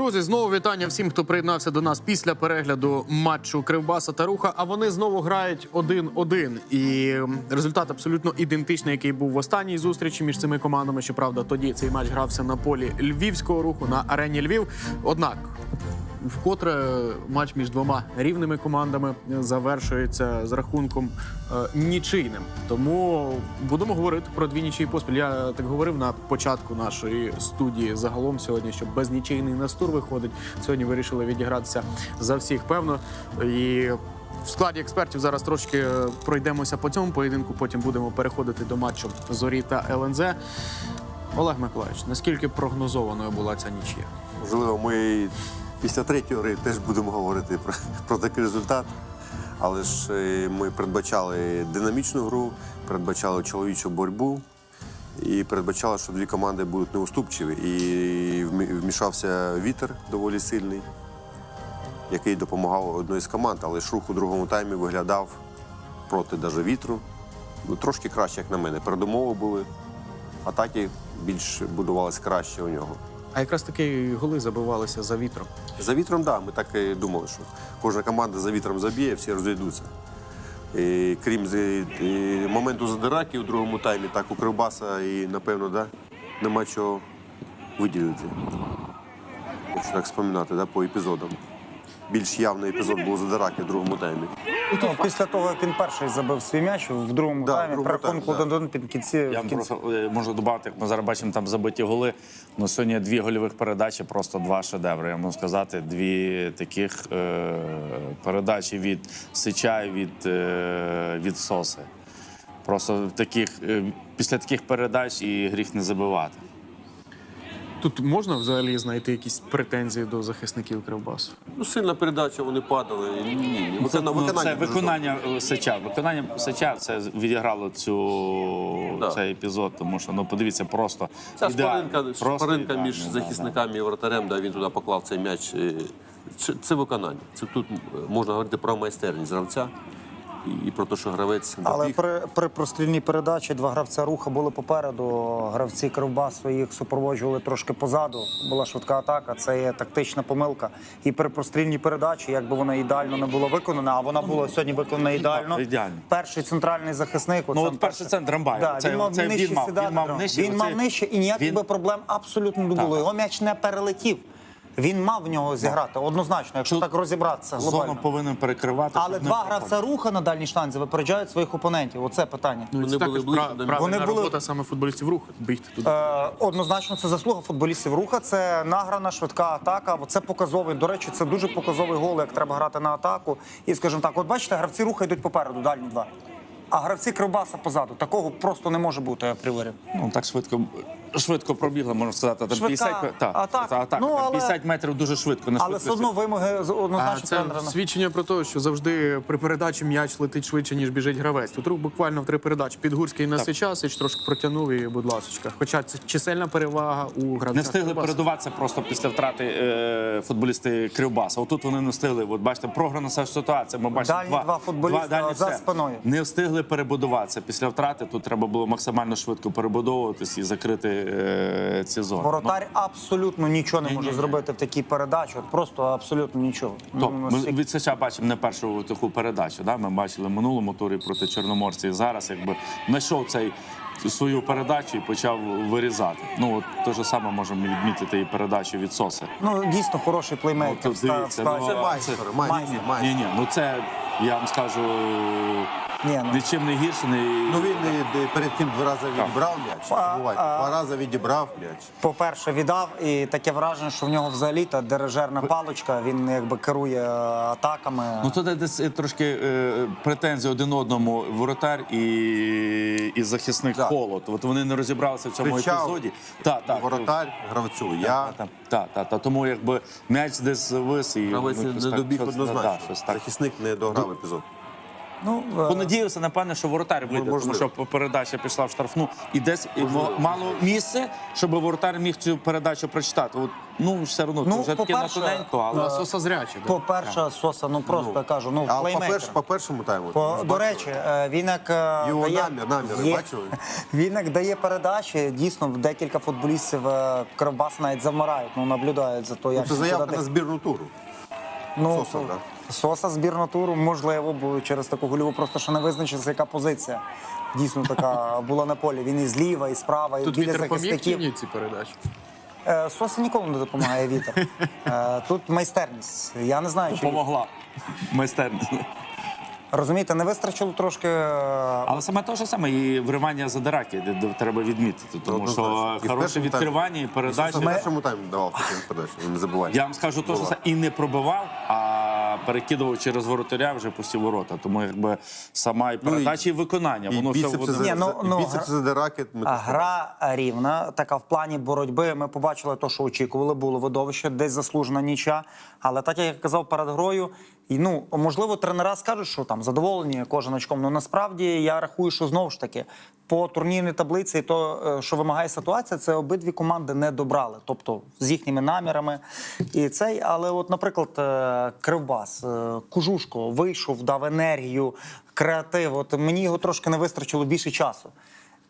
Друзі, знову вітання всім, хто приєднався до нас після перегляду матчу Кривбаса та Руха. А вони знову грають 1-1. І результат абсолютно ідентичний, який був в останній зустрічі між цими командами. Щоправда, тоді цей матч грався на полі львівського руху на арені Львів. Однак. Вкотре матч між двома рівними командами завершується з рахунком е, нічийним. Тому будемо говорити про дві нічиї поспіль. Я так говорив на початку нашої студії загалом сьогодні, що без нічийний Настур виходить. Сьогодні вирішили відігратися за всіх, певно. І в складі експертів зараз трошки е, пройдемося по цьому поєдинку. Потім будемо переходити до матчу Зорі та ЛНЗ. Олег Миколаївич, наскільки прогнозованою була ця нічия? Можливо, ми після третьої гри теж будемо говорити про, про такий результат. Але ж е, ми передбачали динамічну гру, передбачали чоловічу боротьбу і передбачали, що дві команди будуть неуступчиві. І вмішався вітер доволі сильний, який допомагав одній з команд, але ж рух у другому таймі виглядав проти даже вітру. Ну, трошки краще, як на мене. Передумови були, атаки більш будувалися краще у нього. А якраз таки голи забивалися за вітром. За вітром, так. Да, ми так і думали, що кожна команда за вітром заб'є, всі розійдуться. І, крім і моменту задираки у другому таймі, так у Кривбаса і, напевно, да, нема чого виділити. Якщо так споминати да, по епізодам. Більш явний епізод був задираки в другому таймі. Ну, після того, як він перший забив свій м'яч в другому Да, в таймі, другому да. 1-1 під кінці. Я в кінці. просто е, можу додати, як ми зараз бачимо там забиті голи. Ну сьогодні дві гольових передачі, просто два шедеври. Я можу сказати, дві таких е, передачі від Сича і від, е, від Соси. Просто таких, е, після таких передач і гріх не забивати. Тут можна взагалі знайти якісь претензії до захисників Кривбасу? Ну, сильна передача, вони падали. Ні, ні, ні. Це, ну, виконання це виконання е, Сича. Виконання Сича це відіграло цю Да. цей епізод, тому що ну подивіться, просто Ця ідеально, шпаринка, просто шпаринка ідеально, між да, захисниками і вратарем, да, він туди поклав цей м'яч. е, Це, це виконання. Це тут е, можна говорити про майстерність гравця і, про те, що гравець Але при, при прострільній передачі два гравця руха були попереду. Гравці Кривбасу їх супроводжували трошки позаду. Була швидка атака. Це є тактична помилка. І при прострільній передачі, якби вона ідеально не була виконана, а вона була сьогодні виконана ідеально. ідеально. Перший центральний захисник. Ну, от перший це Драмбай. Да, Це- він мав це нижче він мав- сідати, він мав нижче, Він мав нижче і ніяких він- би проблем абсолютно не було. Так. Його м'яч не перелетів. Він мав в нього зіграти однозначно, якщо Тут так розібратися Зону повинен перекривати. Але щоб два проходити. гравця руха на дальній штанзі випереджають своїх опонентів. Оце питання. Ну, Вони це були також ближче до правильна Вони були- робота саме футболістів руху. Бігти туди. Е, однозначно, це заслуга футболістів руха. Це награна швидка атака. Це показовий. До речі, це дуже показовий гол, як треба грати на атаку. І скажімо так, от бачите, гравці руха йдуть попереду, дальні два. А гравці Кривбаса позаду. Такого просто не може бути апріорі. Ну, так швидко, швидко пробігли, можна сказати. Там Швидка 50, та, атака. та, атака. Ну, Там але- 50 метрів дуже швидко. На Але все швидкості. одно вимоги з- А однозначно це тренера. свідчення про те, що завжди при передачі м'яч летить швидше, ніж біжить гравець. Тут рух буквально в три передачі. Підгурський на Сича, Сич трошки протягнув і, будь ласка. Хоча це чисельна перевага у гравця. Не встигли Кривбасу. передуватися просто після втрати е, футболісти Кривбаса. Отут вони не встигли. От бачите, програна ця ситуація. Ми бачимо Дальні два футболіста за все. спиною. Не встигли перебудуватися після втрати. Тут треба було максимально швидко перебудовуватись і закрити е, ці зони. Воротар абсолютно нічого не може Ні-ні-ні. зробити в такій передачі. От просто абсолютно нічого. Ну, То, Ну, ми настільки- від Сича бачимо не першу таку передачу. Да? Ми бачили в минулому турі проти Чорноморця. І зараз якби знайшов цей свою передачу і почав вирізати. Ну от те ж саме можемо відмітити і передачу від Соси. Ну, дійсно хороший Ну, плеймейкер. ну, Це а майстер, це- майстер, Майстер. майстер. Ні, ні, ну це я вам скажу Ні, ну. нічим не гірше. Не... Ну він е, перед тим два рази відібрав м'яч. А, Забувайте, а- Два рази відібрав м'яч. По-перше, віддав, і таке враження, що в нього взагалі та дирижерна паличка, він якби керує е, атаками. Ну тут десь е, трошки е, претензії один одному воротар і, і захисник Так. холод. От вони не розібралися в цьому Кричав епізоді. Так, так. Воротар гравцю. Я Так, так, так, так. Тому якби м'яч десь завис і гравець ну, не так- добіг щось- да, однозначно. щось так. Захисник не дограв епізод. Ну, е, Понадіявся, напевне, що воротар вийде, тому можливо. що передача пішла в штрафну. І десь і мо- мало місце, щоб воротар міг цю передачу прочитати. От, ну, все одно, Ну, це вже таке на тоненько, Ну, а але Соса зрячий. да? по-перше, Соса, ну просто я кажу, ну А по, плеймейкер. по першому тайму. По, до речі, е, він як е, Його дає, намір, наміри, є- бачили? Він як дає передачі, дійсно декілька футболістів е, Кривбас навіть завмирають, ну наблюдають за то, як Це він заявка туди на збірну туру. Ну, Соса, то- да. Соса збірна туру, можливо, бо через таку гольову просто ще не визначився, яка позиція. Дійсно така була на полі. Він і зліва, і справа, і Тут біля вітер поміг чи захисників. ні ці передачі? Е, Соса ніколи не допомагає вітер. Е, Тут майстерність. Я не знаю, чи допомогла майстерність. розумієте, не вистачило трошки. е, Але саме те ж саме і виривання задираки де- де треба відмітити, тому що Однозначно. І в хороше першому відкривання і передачі. В першому таймі давав таку передачу, не забувайте. Я вам скажу те, що це і не пробивав, а перекидував через воротаря вже пусті ворота. Тому якби сама і передача, і виконання. І Воно все в біцепси, ну, за, ну, А тут гра рівна, така в плані боротьби. Ми побачили те, що очікували, було видовище, десь заслужена ніча. Але так як я казав перед грою, і ну можливо, тренера скажуть, що там задоволені кожен очком. Ну насправді я рахую, що знову ж таки по турнірній таблиці, то е, що вимагає ситуація, це обидві команди не добрали, тобто з їхніми намірами. І цей, але, от, наприклад, е, Кривбас, е, Кужушко вийшов, дав енергію, креатив. От мені його трошки не вистачило більше часу.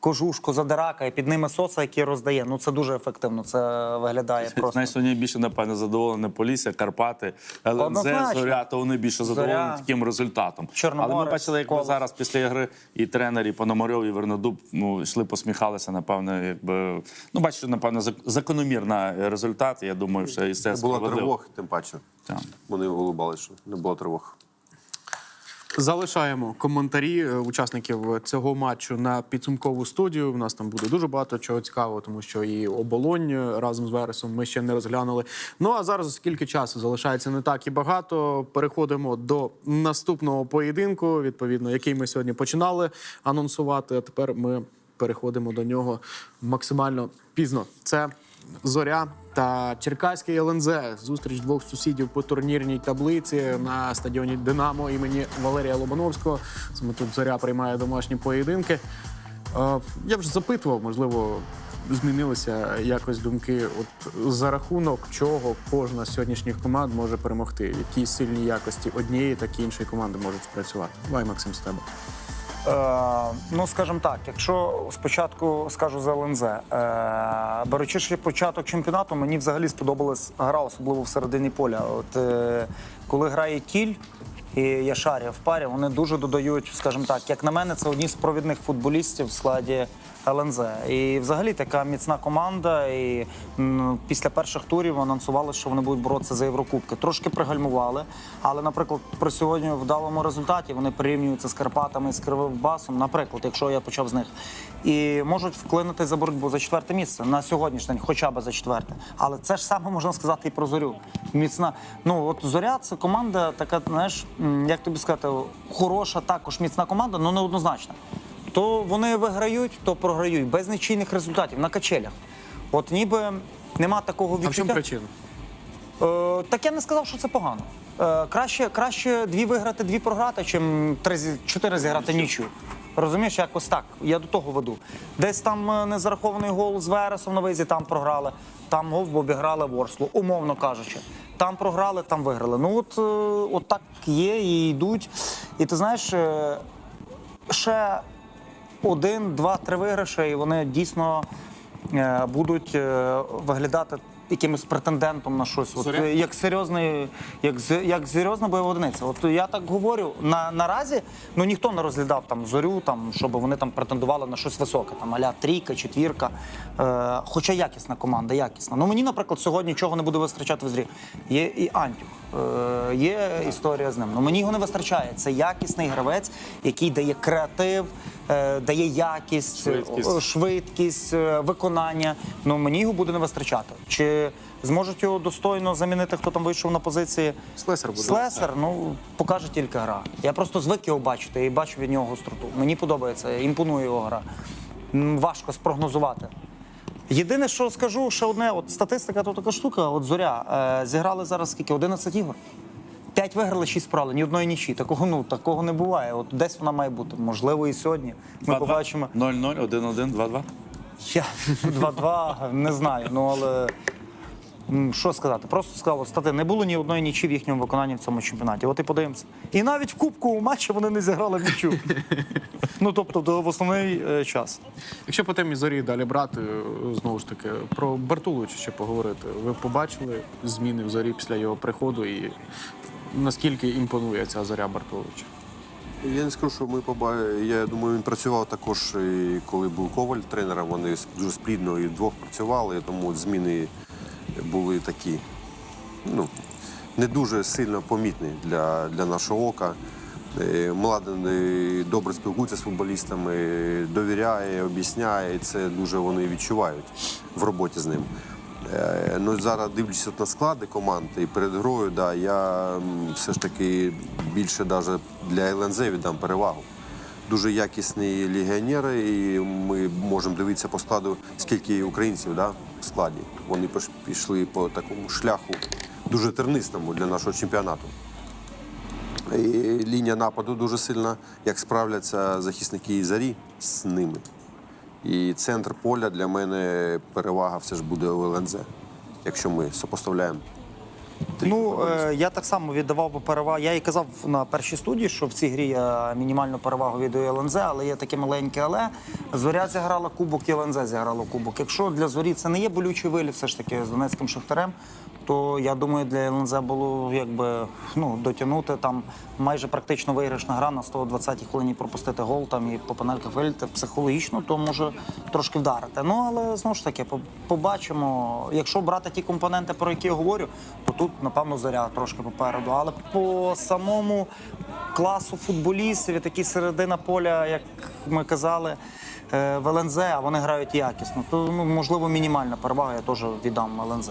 Кожушко, задирака, і під ними соса, який роздає. Ну це дуже ефективно. Це виглядає просто. Знаєш, сьогодні більше, напевно, задоволені Полісся, Карпати, ЛНЗ. Зоря, то вони більше задоволені Зоря, таким результатом. Чорноморець, Але ми бачили, як ми зараз після гри і тренер, і Пономарьов, і Вернодуб ну, йшли, посміхалися, напевно, якби. Ну, бачите, напевно, зак- закономірна результат. Я думаю, що і це було тривог, тим паче. Так. Вони улыбали, що не було тривог. Залишаємо коментарі е, учасників цього матчу на підсумкову студію. У нас там буде дуже багато чого цікавого, тому що і оболонь е, разом з Вересом ми ще не розглянули. Ну а зараз, оскільки часу залишається не так і багато, переходимо до наступного поєдинку, відповідно, який ми сьогодні починали анонсувати. А тепер ми переходимо до нього максимально пізно. Це Зоря та Черкаський ЛНЗ. Зустріч двох сусідів по турнірній таблиці на стадіоні Динамо імені Валерія Лобановського. Саме тут зоря приймає домашні поєдинки. Е, Я вже запитував, можливо, змінилися якось думки. От за рахунок чого кожна з сьогоднішніх команд може перемогти, які сильні якості однієї, так іншої команди можуть спрацювати. Давай, Максим, з тебе. Е, ну, скажімо так, якщо спочатку скажу за ЛНЗ, е, беручи ще початок чемпіонату, мені взагалі сподобалась гра, особливо в середині поля. От е, коли грає Кіль і Яшарія в парі, вони дуже додають, скажімо так, як на мене, це одні з провідних футболістів в складі ЛНЗ. І взагалі така міцна команда. І м, після перших турів анонсували, що вони будуть боротися за Єврокубки. Трошки пригальмували. Але, наприклад, при сьогодні вдалому результаті вони порівнюються з Карпатами і з Кривбасом, наприклад, якщо я почав з них. І можуть вклинити за боротьбу за четверте місце на сьогоднішній день, хоча б за четверте. Але це ж саме можна сказати і про зорю. Міцна. Ну от зоря це команда, така, знаєш, як тобі сказати, хороша, також міцна команда, але неоднозначна. То вони виграють, то програють без нічийних результатів на качелях. От ніби нема такого відчуття. А в чому причина? Е, так я не сказав, що це погано. Е, краще, краще дві виграти, дві програти, чим три чотири зіграти нічю. Розумієш, якось так. Я до того веду. Десь там е, незарахований гол з Вересом на визі, там програли. Там гол обіграли Ворслу, умовно кажучи. Там програли, там виграли. Ну от, е, от так є і йдуть. І ти знаєш, е, ще один, два, три виграші, і вони дійсно е, будуть е, виглядати якимось претендентом на щось. От, як серйозний, як, як серйозна бойова одиниця. От я так говорю, на, наразі ну ніхто не розглядав там зорю, там, щоб вони там претендували на щось високе, там аля трійка, четвірка. Е, хоча якісна команда, якісна. Ну мені, наприклад, сьогодні нічого не буде вистачати в зрі. Є і Антюх. Е, є історія з ним. Ну мені його не вистачає. Це якісний гравець, який дає креатив, е, дає якість, Швидкість. е, швидкість, е, виконання. Ну мені його буде не вистачати. Чи зможуть його достойно замінити, хто там вийшов на позиції? Слесар буде. Слесар, ну покаже тільки гра. Я просто звик його бачити і бачу від нього гостроту. Мені подобається, імпонує його гра. М, Важко спрогнозувати. Єдине, що скажу, ще одне, от статистика то така штука, от зоря. Е, зіграли зараз скільки? 11 ігор. П'ять виграли, шість прали, ні одної нічі. Такого ну такого не буває. От десь вона має бути. Можливо, і сьогодні. Ми 2-2? побачимо. 0-0, 1-1, 2-2. Я 2-2, не знаю. Ну але що сказати? Просто сказав, стати не було ні одної нічі в їхньому виконанні в цьому чемпіонаті. От і подивимося. І навіть в кубковому матчі вони не зіграли в нічу. Ну тобто в основний е, час. Якщо по темі зорі далі брати, е, знову ж таки, про Бартуловича ще поговорити. Ви побачили зміни в зорі після його приходу і наскільки імпонує ця зоря Бартуловича? Я не скажу, що ми побачили. Я думаю, він працював також, і коли був Коваль тренером. Вони дуже сплідно і вдвох працювали, тому зміни були такі, ну, не дуже сильно помітні для, для нашого ока. Е, Младен е, добре спілкується з футболістами, довіряє, об'ясняє, і це дуже вони відчувають в роботі з ним. Е, Ну, зараз дивлячись на склади команд і перед грою, да, я все ж таки більше даже для ЛНЗ віддам перевагу. Дуже якісні легіонери, і ми можемо дивитися по складу, скільки українців да, в складі. Вони пішли по такому шляху дуже тернистому для нашого чемпіонату. І лінія нападу дуже сильна, як справляться захисники зарі з ними. І центр поля для мене перевага все ж буде у ЛНЗ, якщо ми сопоставляємо. Ну, е, я так само віддавав би перевагу. Я і казав на першій студії, що в цій грі я мінімальну перевагу віддаю ЛНЗ, але є таке маленьке але. Зоря зіграла кубок, і ЛНЗ зіграла кубок. Якщо для зорі це не є болючий вилів, все ж таки з Донецьким Шахтарем, то я думаю, для ЛНЗ було якби ну, дотягнути там майже практично виграшна гра на 120-й хвилині пропустити гол там і по панельках виліти психологічно, то може трошки вдарити. Ну але знову ж таки, побачимо. Якщо брати ті компоненти, про які я говорю, то тут, напевно, зоря трошки попереду. Але по самому класу футболістів, такі середина поля, як ми казали, в ЛНЗ, а вони грають якісно, то ну, можливо мінімальна перевага, я теж віддам ЛНЗ.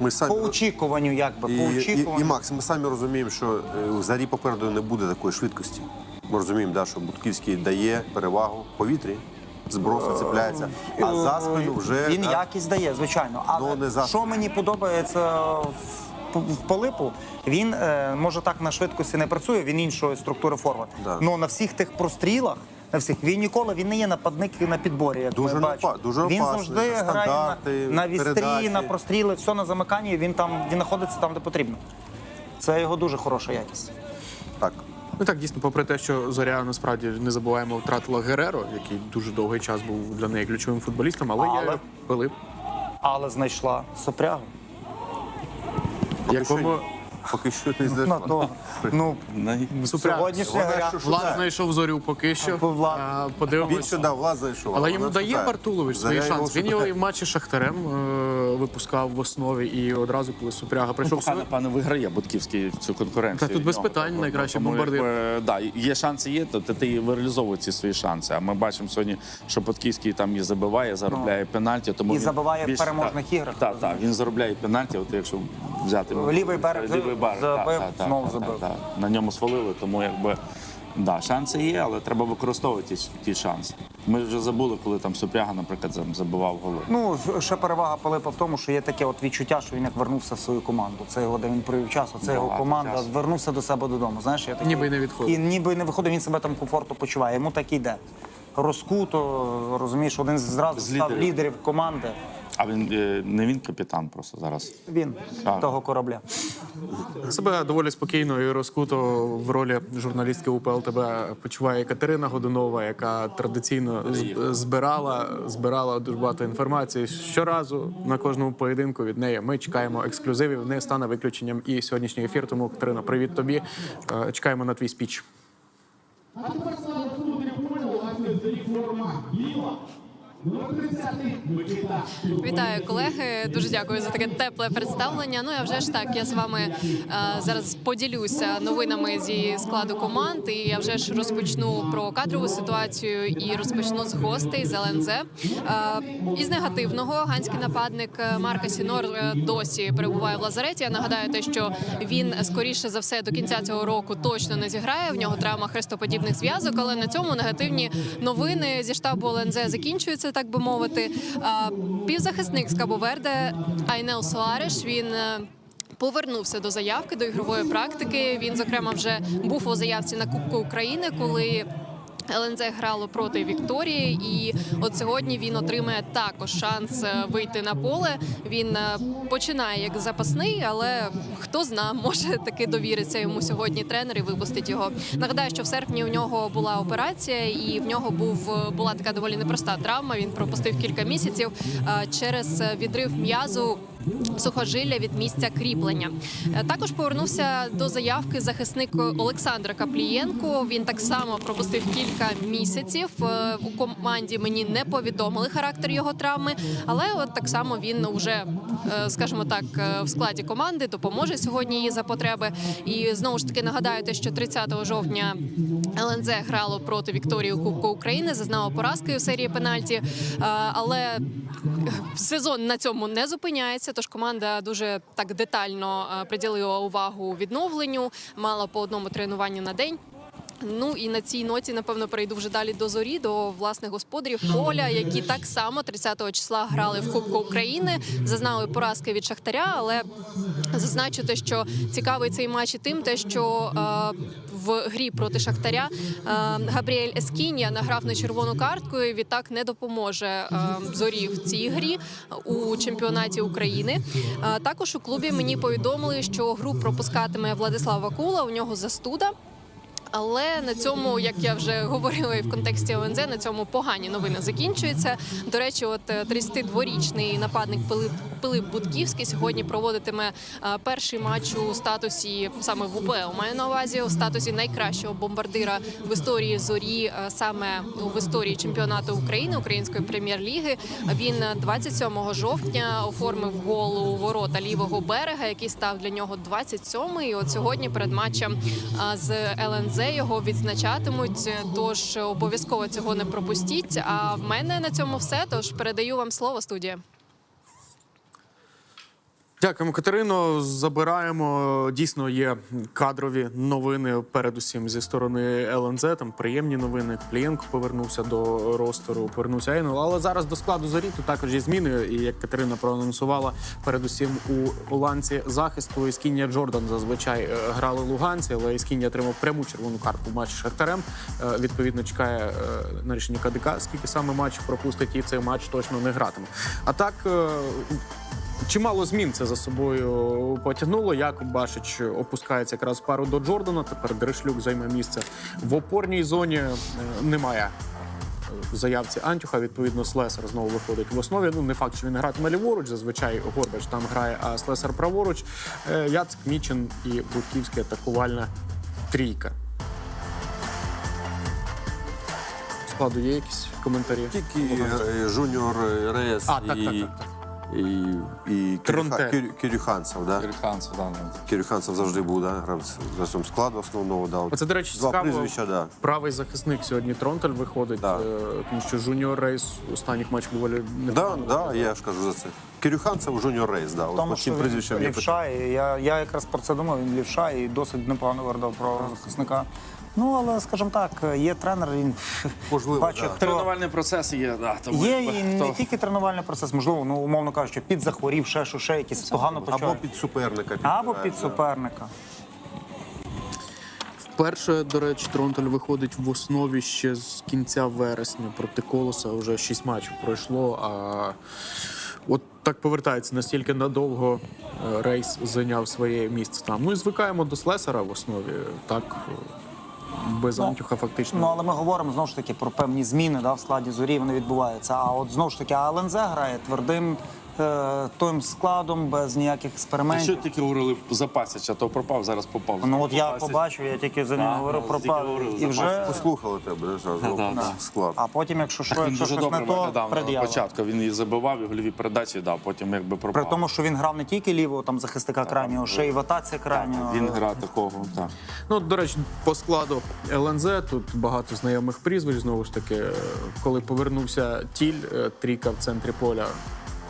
Ми самі По очікуванню, якби, по І, і, очікуванню. і Макс, ми самі розуміємо, що е, в зарі попереду не буде такої швидкості. Ми розуміємо, да, що Будківський дає перевагу в повітрі, збросу цепляється, а за спину вже він да, якість дає, звичайно. Але Ну, не за що мені подобається в, Пилипу, він е, може так на швидкості не працює, він іншої структури форвард. Да. Но на всіх тих прострілах. На всіх він ніколи він не є нападник на підборі. Як Дуже ми бачимо. напа- дуже він опасний, завжди на грає на, стандарти, на вістрі, передачі. на простріли, все на замиканні. Він там він знаходиться там, де потрібно. Це його дуже хороша якість. так. Ну так, дійсно, попри те, що зоря насправді не забуваємо, втратила Гереро, який дуже довгий час був для неї ключовим футболістом, але, Але? є Пилип, Але знайшла сопрягу. якому Поки що не На знайшла. то, ну, сьогоднішня Вона гра. Влад шукає. знайшов зорю поки що. А, Він Подивимося. сюди влад знайшов. Але йому дає шукає. Бартулович Заря свій шанс. Він його і в матчі з Шахтарем е, випускав в основі і одразу, коли Супряга прийшов Поки, сюди. напевно, виграє Будківський в цю конкуренцію. Та тут без питань найкращий бомбардир. якби, Да, є шанси є, то ти і реалізовує ці свої шанси. А ми бачимо сьогодні, що Будківський там і забиває, заробляє пенальті. Тому І він забиває в переможних іграх. Так, так, він заробляє пенальті. От якщо взяти Лівий берег берег, забив, так, так, так, знову так, забив. так, так. на ньому свалили, тому якби. Да, шанси є, але треба використовувати ті, ті шанси. Ми вже забули, коли там Супряга, наприклад, забивав голи. Ну, ще перевага Пилипа в тому, що є таке от відчуття, що він як вернувся в свою команду. Це його, де він провів час, це його команда часу. вернувся до себе додому. Знаєш, я такий, Ніби й не відходив. І ніби й не виходить, він себе там комфортно почуває. Йому так і йде. Розкуто, розумієш, один зразу З став лідерів. лідерів команди. А він е, не він капітан просто зараз. Він Так. того корабля. Себе доволі спокійно і розкуто в ролі журналістки УПЛ тебе почуває Катерина Годунова, яка традиційно з- збирала, збирала дуже багато інформації. Щоразу на кожному поєдинку від неї ми чекаємо ексклюзивів. Не стане виключенням і сьогоднішній ефір. Тому Катерина, привіт тобі. Е, Чекаємо на твій спіч. А тепер слава володарю поля, власне, зорі форма біла. Вітаю, колеги. Дуже дякую за таке тепле представлення. Ну я вже ж так. Я з вами е, зараз поділюся новинами зі складу команд. І я вже ж розпочну про кадрову ситуацію і розпочну з гостей з ЛНЗ. Е, із негативного ганський нападник е, Марка Сінор досі перебуває в лазареті. Я нагадаю те, що він скоріше за все до кінця цього року точно не зіграє. В нього травма хрестоподібних зв'язок. Але на цьому негативні новини зі штабу ЛНЗ закінчуються, так би мовити. Півзахисник з Кабо-Верде Айнел Суареш. Він е, Повернувся до заявки до ігрової практики. Він, зокрема, вже був у заявці на Кубку України, коли ЛНЗ грало проти Вікторії, і от сьогодні він отримає також шанс е, вийти на поле. Він е, починає як запасний, але хто зна, може таки довіриться йому сьогодні тренер і випустить його. Нагадаю, що в серпні у нього була операція, і в нього був е, була така доволі непроста травма. Він пропустив кілька місяців через відрив м'язу. Сухожилля від місця кріплення Е, також повернувся до заявки захисник Олександр Каплієнко. Він так само пропустив кілька місяців. Е, У команді мені не повідомили характер його травми, але от так само він вже, е, скажімо так, в складі команди допоможе сьогодні її за потреби. І знову ж таки нагадаю, те, що 30 жовтня ЛНЗ грало проти Вікторії Кубку України, зазнало поразки у серії пенальті, але сезон на цьому не зупиняється. Тож команда дуже так детально е, приділила увагу відновленню, мала по одному тренуванню на день. Ну і на цій ноті, напевно, перейду вже далі до зорі, до власних господарів поля, які так само 30 числа грали в Кубку України, зазнали поразки від Шахтаря. Але зазначу те, що цікавий цей матч і тим, те, що е, в грі проти Шахтаря е, Габріель Ескінія награв на червону картку. і Відтак не допоможе е, зорі в цій грі у чемпіонаті України. Е, також у клубі мені повідомили, що гру пропускатиме Владислав Вакула. У нього застуда. Але на цьому, як я вже говорила і в контексті ОНЗ, на цьому погані новини закінчуються. До речі, от е, 32-річний нападник Пилип, Пилип Будківський сьогодні проводитиме е, перший матч у статусі саме в УПЛ. Маю на увазі у статусі найкращого бомбардира в історії зорі, е, саме в історії чемпіонату України Української прем'єр-ліги. Він е, 27 жовтня оформив гол у ворота лівого берега, який став для нього 27-й. І От сьогодні перед матчем з ЛНЗ його відзначатимуть. Тож обов'язково цього не пропустіть. А в мене на цьому все. Тож передаю вам слово студія. Дякуємо, Катерино. Забираємо. Дійсно, є кадрові новини, передусім зі сторони ЛНЗ. Там приємні новини. Клієнко повернувся до ростеру, повернувся Ейнул. Але зараз до складу зорі тут також є зміни. І як Катерина проанонсувала, передусім у ланці захисту Іскіння Джордан зазвичай е, грали луганці, але Іскіння отримав пряму червону картку в матчі з Шахтарем. Е, Відповідно, чекає е, на рішення КДК, скільки саме матчів пропустить, і цей матч точно не гратиме. А так. Чимало змін це за собою потягнуло. Якуб Башич опускається якраз пару до Джордана. Тепер Дрешлюк займе місце в опорній зоні. Е, Немає в заявці Антюха. Відповідно, Слесар знову виходить в основі. Ну не факт, що він гратиме ліворуч. Зазвичай Горбач там грає, а Слесар праворуч. Е, Яцик Мічин і Будківська атакувальна трійка. Складу є якісь коментарі? Тільки е, Жуніор Рейс А, так, і, так, так, так. І, і Кирюха- Кирю- Кирюханцев, да? Ірханцев, да, ну. Кирюханцев завжди був, да? грав за цим складу основного. Да. Оце, до речі, Два цікаво. прізвища, да. Правий захисник сьогодні Тронтель виходить, Да. е, тому що Жуніор Рейс останніх матчах доволі Да, да, я ж кажу за це. Кирюханцев, Жуніор Рейс, да. От Тому по що цим він прізвищам я питаю. лівша, і я, я якраз про це думав, він лівша і досить непогано виглядав про захисника. Ну, але, скажімо так, є тренер, він Можливо, бачить, да. хто... Тренувальний процес є, да, тому Є і не тільки тренувальний процес, можливо, ну умовно кажучи, під захворів, ще що, ще якісь погано Або під суперника. Або підбирає, під да. суперника. Вперше, до речі, Тронтель виходить в основі ще з кінця вересня проти Колоса. Вже шість матчів пройшло. А от так повертається настільки надовго е, рейс зайняв своє місце там. Ну і звикаємо до Слесара в основі. Так без Ну, Антюха фактично. Ну, але ми говоримо знову ж таки про певні зміни да, в складі зорі, вони відбуваються. А от знову ж таки, АЛНЗ грає твердим е, тим складом, без ніяких експериментів. тільки говорили за Пасіча, то пропав, зараз попав. Ну от я Пасіч. побачив, я тільки за ним Да, говорив да, про тільки пар. І вже Послухали тебе, зразу Да, да. склад. а потім, якщо що, Він якщо дуже щось добре не то, виглядав на пред'ява. початку. Він її забивав і гольові передачі дав, потім якби пропав. При тому, що він грав не тільки лівого там захисника крайнього, ще й в атаці крайнього. Він гра такого, так. Ну, до речі, по складу ЛНЗ тут багато знайомих прізвищ. Знову ж таки, е, коли повернувся Тіль, е, трійка в центрі поля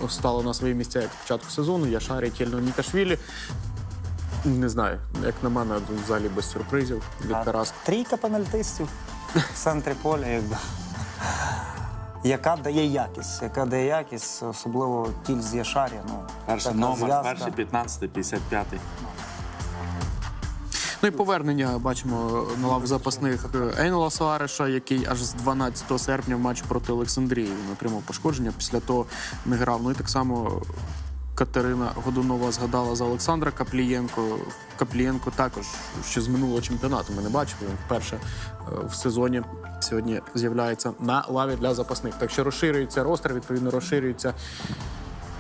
стала на свої місця як початку сезону. Яшарі, Тільно, Нікашвілі. Не знаю, як на мене, взагалі без сюрпризів від А Тарас. Трійка пенальтистів в центрі поля, якби. Яка дає якість, яка дає якість, особливо тіль з Яшарі. Ну, Перший номер, зв'язка. перший 15, 55. Ну і повернення бачимо на лаву запасних Ейнела Суареша, який аж з 12 серпня в матчі проти Олександрії він отримав пошкодження. Після того не грав. Ну і так само Катерина Годунова згадала за Олександра Каплієнко. Каплієнко також ще з минулого чемпіонату ми не бачили. Він вперше е, в сезоні сьогодні з'являється на лаві для запасних. Так що розширюється ростер, відповідно розширюється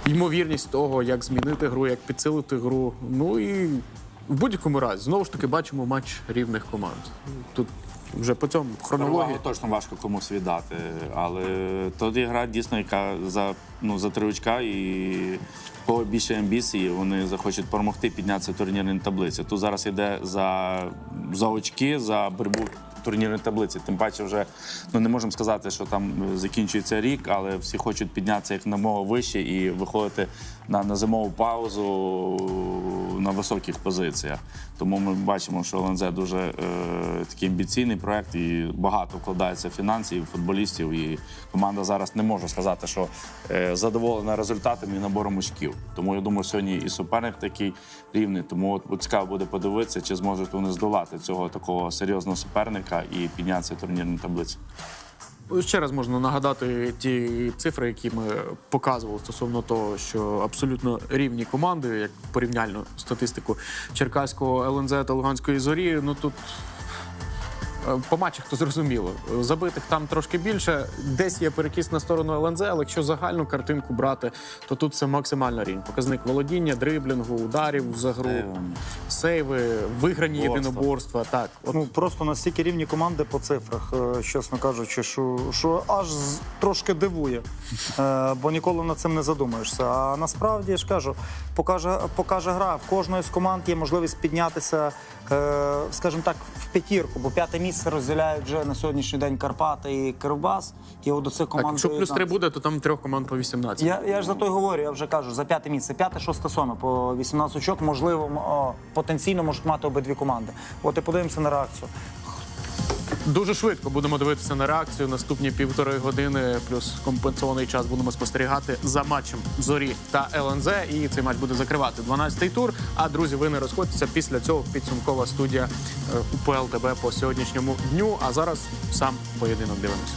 ймовірність того, як змінити гру, як підсилити гру. Ну і в будь-якому разі знову ж таки бачимо матч рівних команд. Тут вже по цьому хронології. Точно важко комусь віддати, але тут є гра дійсно, яка за, ну, за три очка і кого більше амбіції, вони захочуть перемогти, піднятися в турнірній таблиці. Тут зараз йде за, за очки, за боротьбу турнірній таблиці. Тим паче вже ну, не можемо сказати, що там закінчується рік, але всі хочуть піднятися як намога вище і виходити на, на зимову паузу на високих позиціях. Тому ми бачимо, що ЛНЗ дуже е, такий амбіційний проект і багато вкладається фінансів, футболістів. І команда зараз не може сказати, що е, задоволена результатом і набором очків. Тому я думаю, сьогодні і суперник такий рівний. Тому от цікаво буде подивитися, чи зможуть вони здолати цього такого серйозного суперника і піднятися в турнірній таблиці. Ще раз можна нагадати ті цифри, які ми показували стосовно того, що абсолютно рівні команди, як порівняльну статистику Черкаського ЛНЗ та Луганської зорі. Ну тут по матчах то зрозуміло. Забитих там трошки більше. Десь є перекіс на сторону ЛНЗ, але якщо загальну картинку брати, то тут це максимально рівень. Показник володіння, дриблінгу, ударів за гру, сейви, виграні Борства. єдиноборства. Так, от Ну просто настільки рівні команди по цифрах, е, чесно кажучи, що, що аж трошки дивує, Е, бо ніколи над цим не задумаєшся. А насправді я ж кажу, покаже, покаже гра. В кожної з команд є можливість піднятися, скажімо так, в п'ятірку, бо п'яте місце розділяють вже на сьогоднішній день Карпати і Кривбас. І от до цих так, команд якщо плюс три буде, то там трьох команд по 18. Я, я ж за то й говорю, я вже кажу, за п'яте місце. П'яте, шосте, сьоме по 18 очок, можливо, о, потенційно можуть мати обидві команди. От і подивимося на реакцію. Дуже швидко будемо дивитися на реакцію. Наступні півтори години, плюс компенсований час будемо спостерігати за матчем зорі та ЛНЗ. І цей матч буде закривати 12-й тур. А друзі, ви не розходьтеся. Після цього підсумкова студія е, УПЛ ТБ по сьогоднішньому дню. А зараз сам поєдинок дивимося.